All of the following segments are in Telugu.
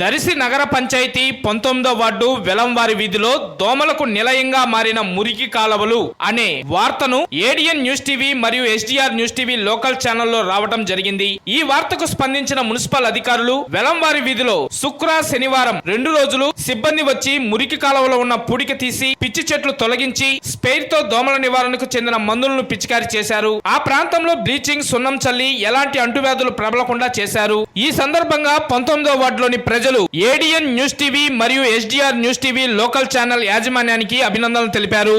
దరిసి నగర పంచాయతీ పంతొమ్మిదో వార్డు వెలంవారి వీధిలో దోమలకు నిలయంగా మారిన మురికి కాలవలు అనే వార్తను ఏడియన్ న్యూస్ టీవీ మరియు ఎస్డిఆర్ న్యూస్ టీవీ లోకల్ ఛానల్లో రావడం జరిగింది. ఈ వార్తకు స్పందించిన మున్సిపల్ అధికారులు వెలంవారి వీధిలో శుక్ర శనివారం రెండు రోజులు సిబ్బంది వచ్చి మురికి కాలవలో ఉన్న పూడిక తీసి పిచ్చి చెట్లు తొలగించి స్పెయిర్తో దోమల నివారణకు చెందిన మందులను పిచికారి చేశారు. ఆ ప్రాంతంలో బ్లీచింగ్ సున్నం చల్లి ఎలాంటి అంటువ్యాధులు ప్రబలకుండా చేశారు. ఈ సందర్భంగా పంతొమ్మిదో వార్డులోని ప్రజలు ఏడిఎన్ న్యూస్ టీవీ మరియు SDR news TV local channel యాజమాన్యానికి అభినందనలు తెలిపారు.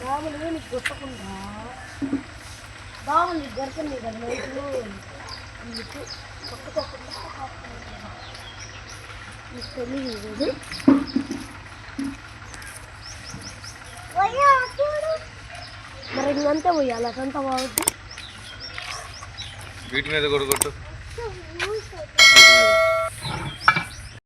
బాబులు నీకు కొట్టకుండా బాబులు నీకు దొరకండి కదా నైట్లు నీకు కొట్టుకోకుండా నీకు తెలియదు ఇది. మరి ఇంకంతే పోయాలి? అదంతా బాగుంది వీటి మీద కొడుకొట్టు